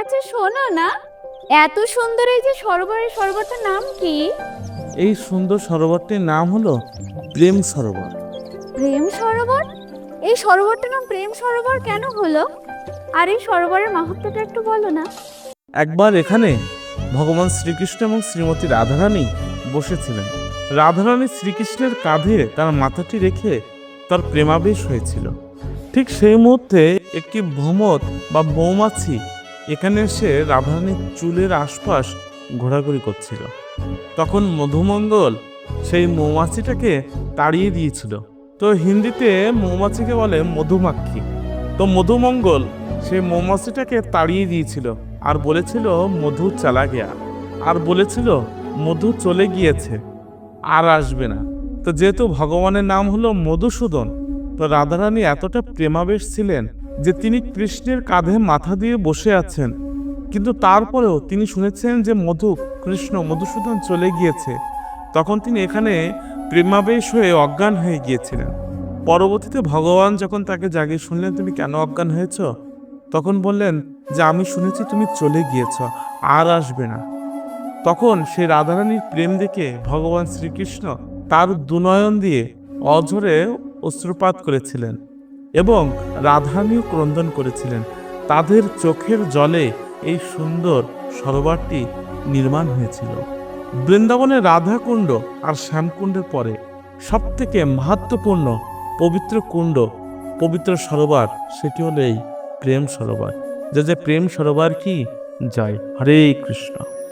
আচ্ছা শোনো না। এত সুন্দর এই যে সরোবরের সরোবরটার নাম কি? এই সুন্দর সরোবরটির নাম হলো প্রেম সরোবর। প্রেম সরোবর? এই সরোবরটার নাম প্রেম সরোবর কেন হলো? আর এই সরোবরের মাহাত্ম্যটা একটু বলো না। একবার এখানে ভগবান শ্রীকৃষ্ণ এবং শ্রীমতী রাধারানী বসেছিলেন। রাধারানী শ্রীকৃষ্ণের কাঁধে তার মাথাটি রেখে তার প্রেমাবেশ হয়েছিল। ঠিক সেই মুহূর্তে একটি ভ্রমর বা মৌমাছি এখানে এসে রাধারানীর চুলের আশপাশ ঘোরাঘুরি করছিল। তখন মধুমঙ্গল সেই মৌমাছিটাকে তাড়িয়ে দিয়েছিল। তো হিন্দিতে মৌমাছিকে বলে মধুমাক্ষী। তো মধুমঙ্গল সেই মৌমাছিটাকে তাড়িয়ে দিয়েছিল আর বলেছিল, মধু চালা গিয়া। আর বলেছিল, মধু চলে গিয়েছে, আর আসবে না। তো যেহেতু ভগবানের নাম হলো মধুসূদন, তো রাধারানী এতটা প্রেমাবেশ ছিলেন যে তিনি কৃষ্ণের কাঁধে মাথা দিয়ে বসে আছেন, কিন্তু তারপরেও তিনি শুনেছেন যে মধু, কৃষ্ণ মধুসূদন চলে গিয়েছে। তখন তিনি এখানে প্রেমাবেশ হয়ে অজ্ঞান হয়ে গিয়েছিলেন। পরবর্তীতে ভগবান যখন তাকে জাগিয়ে শুনলেন, তুমি কেন অজ্ঞান হয়েছ? তখন বললেন, যে আমি শুনেছি তুমি চলে গিয়েছ, আর আসবে না। তখন সে রাধারানীর প্রেম দেখে ভগবান শ্রীকৃষ্ণ তার দুনয়ন দিয়ে অঝরে অশ্রুপাত করেছিলেন। এবং রাধারানীও ক্রন্দন করেছিলেন। তাদের চোখের জলে এই সুন্দর সরোবরটি নির্মাণ হয়েছিল। বৃন্দাবনের রাধাকুণ্ড আর শ্যামকুণ্ডের পরে সবথেকে মাহাত্মপূর্ণ পবিত্র কুণ্ড, পবিত্র সরোবর, সেটি হলো এই প্রেম সরোবর। যে যে প্রেম সরোবর কি? জয়। হরে কৃষ্ণ।